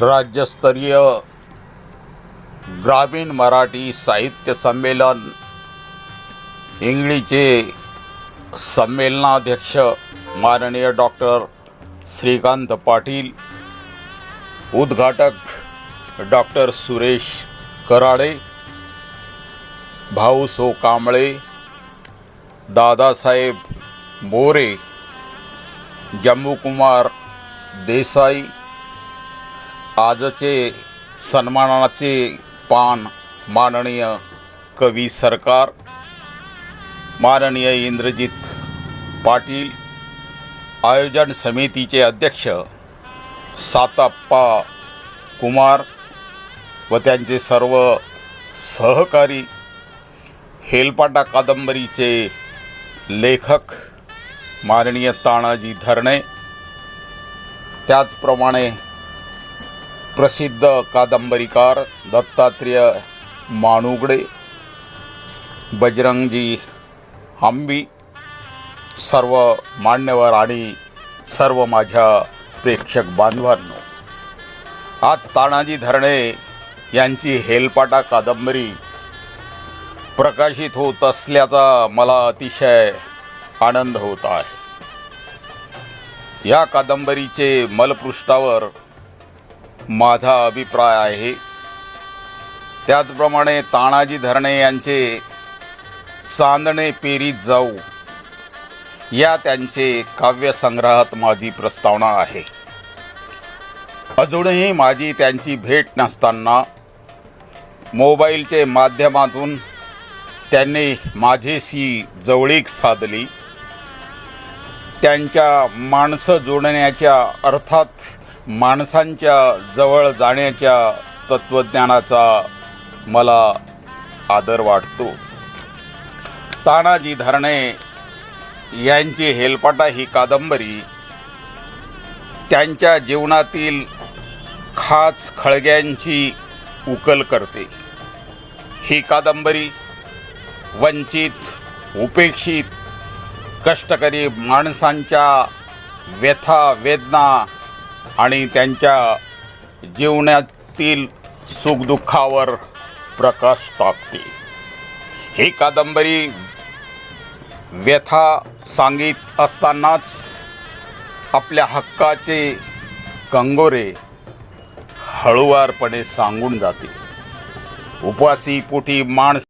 राज्यस्तरीय ग्रामीण मराठी साहित्य संमेलन इंगळीचे संमेलनाध्यक्ष माननीय डॉक्टर श्रीकांत पाटील उद्घाटक डॉक्टर सुरेश कराळे भाऊ सो कांबळे दादासाहेब मोरे जम्मूकुमार देसाई आजचे सन्मानाचे पान माननीय कवी सरकार माननीय इंद्रजित पाटील आयोजन समितीचे अध्यक्ष साताप्पा कुमार व त्यांचे सर्व सहकारी हेलपाटा कादंबरीचे लेखक माननीय तानाजी धरणे. त्याचप्रमाणे प्रसिद्ध कादंबरीकार दत्तात्रेय माणुगडे बजरंगजी आंबी सर्व मान्यवर आणि सर्व माझ्या प्रेक्षक बांधवांनो आज तानाजी धरणे यांची हेलपाटा कादंबरी प्रकाशित होत असल्याचा मला अतिशय आनंद होत आहे. या कादंबरीचे मलपृष्ठावर माझा अभिप्राय आहे. त्याचप्रमाणे तानाजी धरणे यांचे चांदणे पेरीत जाऊ. या त्यांचे काव्यसंग्रहात माझी प्रस्तावना आहे. अजूनही माझी त्यांची भेट नसताना मोबाईलचे माध्यमातून त्यांनी माझेशी जवळीक साधली. त्यांच्या माणसं जोडण्याच्या अर्थात माणसांच्या जवळ जाण्याच्या तत्त्वज्ञानाचा मला आदर वाटतो. तानाजी धरणे यांची हेलपाटा ही कादंबरी त्यांच्या जीवनातील खाच खळग्यांची उकल करते. ही कादंबरी वंचित उपेक्षित कष्टकरी माणसांच्या व्यथा वेदना आणि त्यांच्या जीवनातील सुखदुःखावर प्रकाश टाकते. ही कादंबरी व्यथा सांगित असतानाच आपल्या हक्काचे कंगोरे हळुवारपणे सांगून जाते. उपवासी पोटी माणस